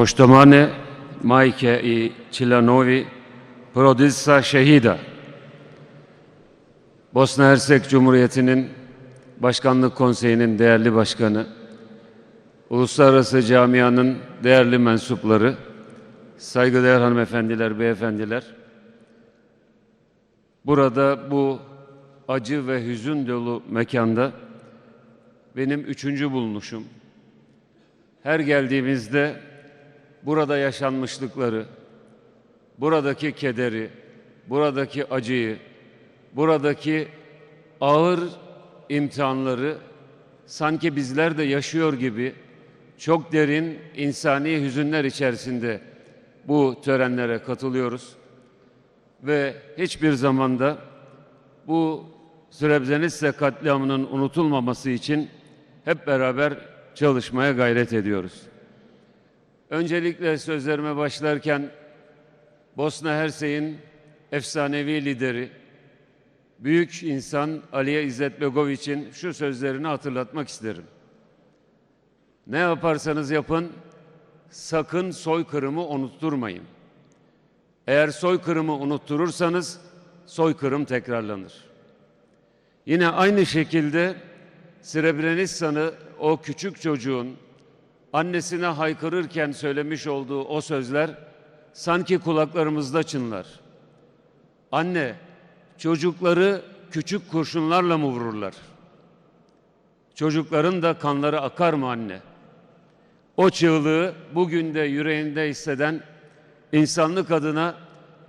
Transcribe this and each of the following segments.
Poštovane majke i članovi porodica şehida. Bosna Hersek Cumhuriyeti'nin Başkanlık Konseyi'nin değerli başkanı, uluslararası camianın değerli mensupları, saygıdeğer hanımefendiler, beyefendiler, burada bu acı ve hüzün dolu mekanda benim üçüncü bulunuşum. Her geldiğimizde burada yaşanmışlıkları, buradaki kederi, buradaki acıyı, buradaki ağır imtihanları sanki bizler de yaşıyor gibi çok derin insani hüzünler içerisinde bu törenlere katılıyoruz ve hiçbir zamanda bu Srebrenica katliamının unutulmaması için hep beraber çalışmaya gayret ediyoruz. Öncelikle sözlerime başlarken Bosna Hersek'in efsanevi lideri, büyük insan Aliye İzzet Begoviç'in şu sözlerini hatırlatmak isterim. Ne yaparsanız yapın, sakın soykırımı unutturmayın. Eğer soykırımı unutturursanız soykırım tekrarlanır. Yine aynı şekilde Srebrenica'nı o küçük çocuğun annesine haykırırken söylemiş olduğu o sözler sanki kulaklarımızda çınlar. Anne, çocukları küçük kurşunlarla mı vururlar? Çocukların da kanları akar mı anne? O çığlığı bugün de yüreğinde hisseden insanlık adına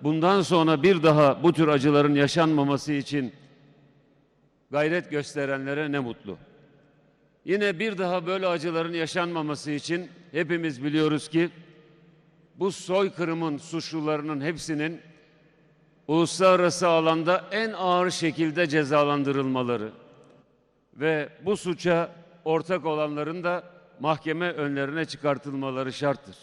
bundan sonra bir daha bu tür acıların yaşanmaması için gayret gösterenlere ne mutlu. Yine bir daha böyle acıların yaşanmaması için hepimiz biliyoruz ki bu soykırımın suçlularının hepsinin uluslararası alanda en ağır şekilde cezalandırılmaları ve bu suça ortak olanların da mahkeme önlerine çıkartılmaları şarttır.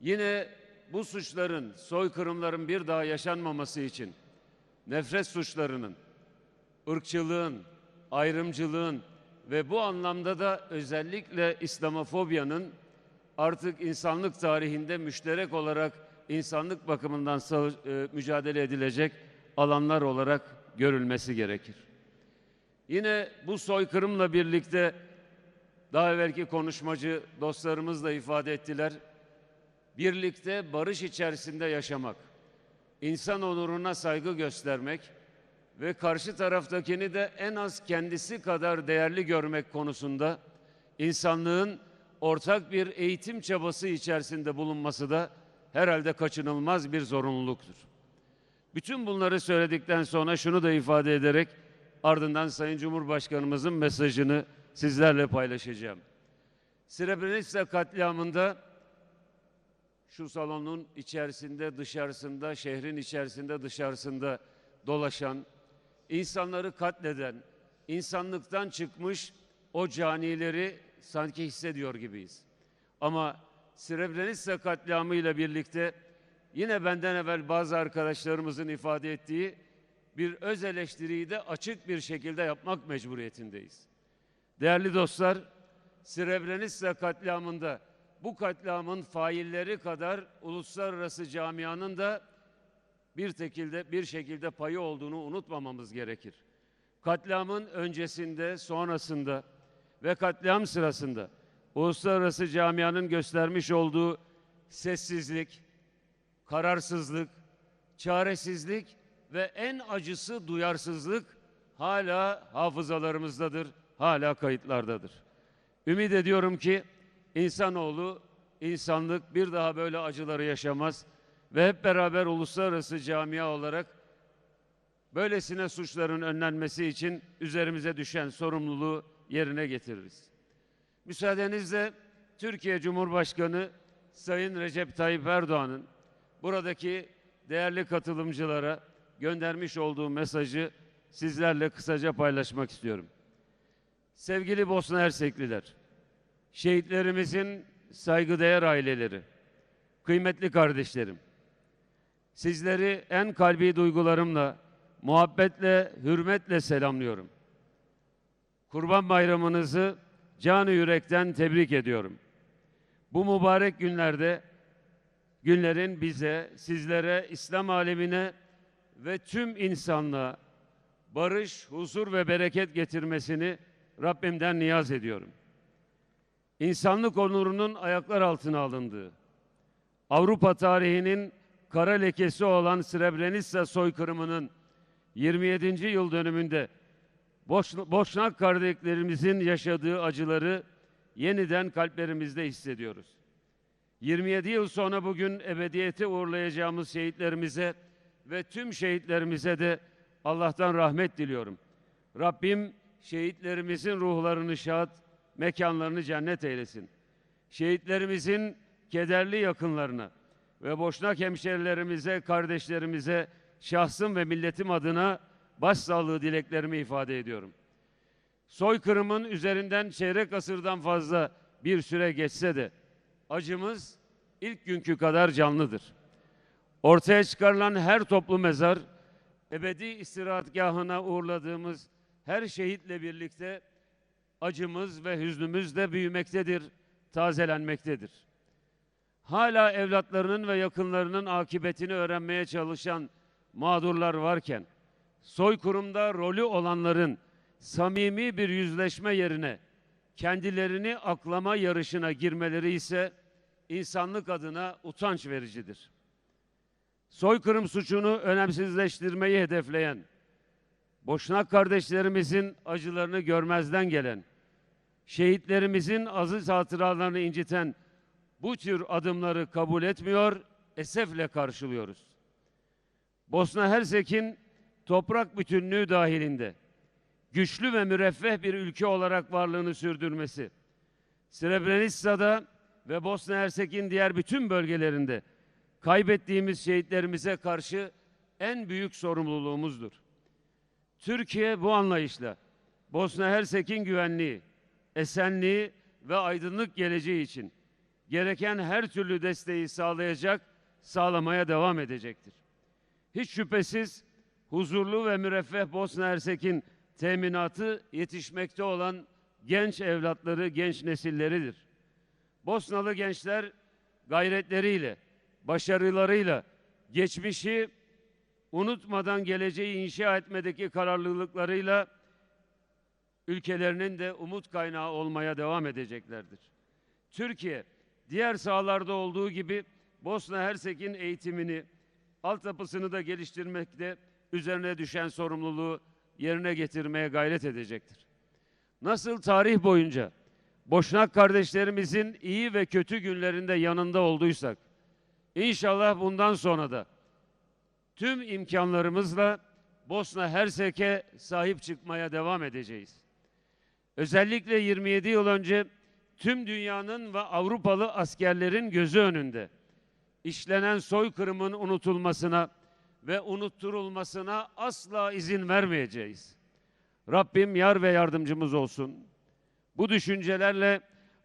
Yine bu suçların, soykırımların bir daha yaşanmaması için nefret suçlarının, ırkçılığın, ayrımcılığın ve bu anlamda da özellikle İslamofobyanın artık insanlık tarihinde müşterek olarak insanlık bakımından e, mücadele edilecek alanlar olarak görülmesi gerekir. Yine bu soykırımla birlikte daha evvelki konuşmacı dostlarımız da ifade ettiler. Birlikte barış içerisinde yaşamak, insan onuruna saygı göstermek ve karşı taraftakini de en az kendisi kadar değerli görmek konusunda insanlığın ortak bir eğitim çabası içerisinde bulunması da herhalde kaçınılmaz bir zorunluluktur. Bütün bunları söyledikten sonra şunu da ifade ederek ardından Sayın Cumhurbaşkanımızın mesajını sizlerle paylaşacağım. Srebrenica katliamında şu salonun içerisinde, dışarısında, şehrin içerisinde, dışarısında dolaşan, insanları katleden, insanlıktan çıkmış o canileri sanki hissediyor gibiyiz. Ama Srebrenica katliamı ile birlikte yine benden evvel bazı arkadaşlarımızın ifade ettiği bir öz eleştiriyi de açık bir şekilde yapmak mecburiyetindeyiz. Değerli dostlar, Srebrenica katliamında bu katliamın failleri kadar uluslararası camianın da bir şekilde bir şekilde payı olduğunu unutmamamız gerekir. Katliamın öncesinde, sonrasında ve katliam sırasında uluslararası camianın göstermiş olduğu sessizlik, kararsızlık, çaresizlik ve en acısı duyarsızlık hala hafızalarımızdadır, hala kayıtlardadır. Ümit ediyorum ki insanoğlu, insanlık bir daha böyle acıları yaşamaz ve hep beraber uluslararası camia olarak böylesine suçların önlenmesi için üzerimize düşen sorumluluğu yerine getiririz. Müsaadenizle Türkiye Cumhurbaşkanı Sayın Recep Tayyip Erdoğan'ın buradaki değerli katılımcılara göndermiş olduğu mesajı sizlerle kısaca paylaşmak istiyorum. Sevgili Bosna Hersekliler, şehitlerimizin saygıdeğer aileleri, kıymetli kardeşlerim, sizleri en kalbi duygularımla, muhabbetle, hürmetle selamlıyorum. Kurban Bayramınızı canı yürekten tebrik ediyorum. bu mübarek günlerde günlerin bize, sizlere, İslam alemine ve tüm insanlığa barış, huzur ve bereket getirmesini Rabbimden niyaz ediyorum. İnsanlık onurunun ayaklar altına alındığı, Avrupa tarihinin kara lekesi olan Srebrenica soykırımının 27. yıl dönümünde Boş- Boşnak kardeşlerimizin yaşadığı acıları yeniden kalplerimizde hissediyoruz. 27 yıl sonra bugün ebediyete uğurlayacağımız şehitlerimize ve tüm şehitlerimize de Allah'tan rahmet diliyorum. Rabbim şehitlerimizin ruhlarını şad, mekanlarını cennet eylesin. Şehitlerimizin kederli yakınlarına ve boşnak hemşerilerimize, kardeşlerimize şahsım ve milletim adına başsağlığı dileklerimi ifade ediyorum. Soykırımın üzerinden çeyrek asırdan fazla bir süre geçse de acımız ilk günkü kadar canlıdır. Ortaya çıkarılan her toplu mezar, ebedi istirahatgahına uğurladığımız her şehitle birlikte acımız ve hüznümüz de büyümektedir, tazelenmektedir. Hala evlatlarının ve yakınlarının akıbetini öğrenmeye çalışan mağdurlar varken, soykırımda rolü olanların samimi bir yüzleşme yerine kendilerini aklama yarışına girmeleri ise insanlık adına utanç vericidir. Soykırım suçunu önemsizleştirmeyi hedefleyen, Boşnak kardeşlerimizin acılarını görmezden gelen, şehitlerimizin aziz hatıralarını inciten bu tür adımları kabul etmiyor, esefle karşılıyoruz. Bosna Hersek'in toprak bütünlüğü dahilinde güçlü ve müreffeh bir ülke olarak varlığını sürdürmesi, Srebrenica'da ve Bosna Hersek'in diğer bütün bölgelerinde kaybettiğimiz şehitlerimize karşı en büyük sorumluluğumuzdur. Türkiye bu anlayışla Bosna Hersek'in güvenliği, esenliği ve aydınlık geleceği için gereken her türlü desteği sağlayacak, sağlamaya devam edecektir. Hiç şüphesiz huzurlu ve müreffeh Bosna Hersek'in teminatı yetişmekte olan genç evlatları, genç nesilleridir. Bosnalı gençler gayretleriyle, başarılarıyla geçmişi unutmadan geleceği inşa etmedeki kararlılıklarıyla ülkelerinin de umut kaynağı olmaya devam edeceklerdir. Türkiye diğer sahalarda olduğu gibi Bosna Hersek'in eğitimini, altyapısını da geliştirmekte üzerine düşen sorumluluğu yerine getirmeye gayret edecektir. Nasıl tarih boyunca Boşnak kardeşlerimizin iyi ve kötü günlerinde yanında olduysak, inşallah bundan sonra da tüm imkanlarımızla Bosna Hersek'e sahip çıkmaya devam edeceğiz. Özellikle 27 yıl önce tüm dünyanın ve Avrupalı askerlerin gözü önünde işlenen soykırımın unutulmasına ve unutturulmasına asla izin vermeyeceğiz. Rabbim yar ve yardımcımız olsun. Bu düşüncelerle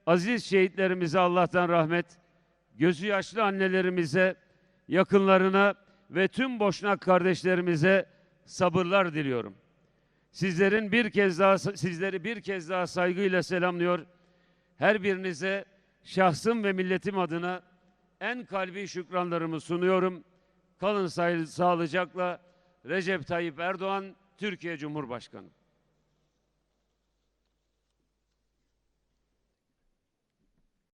aziz şehitlerimize Allah'tan rahmet, gözü yaşlı annelerimize, yakınlarına ve tüm boşnak kardeşlerimize sabırlar diliyorum. Sizlerin bir kez daha sizleri bir kez daha saygıyla selamlıyor. Her birinize şahsım ve milletim adına en kalbi şükranlarımı sunuyorum. Kalın sağlıcakla Recep Tayyip Erdoğan, Türkiye Cumhurbaşkanı.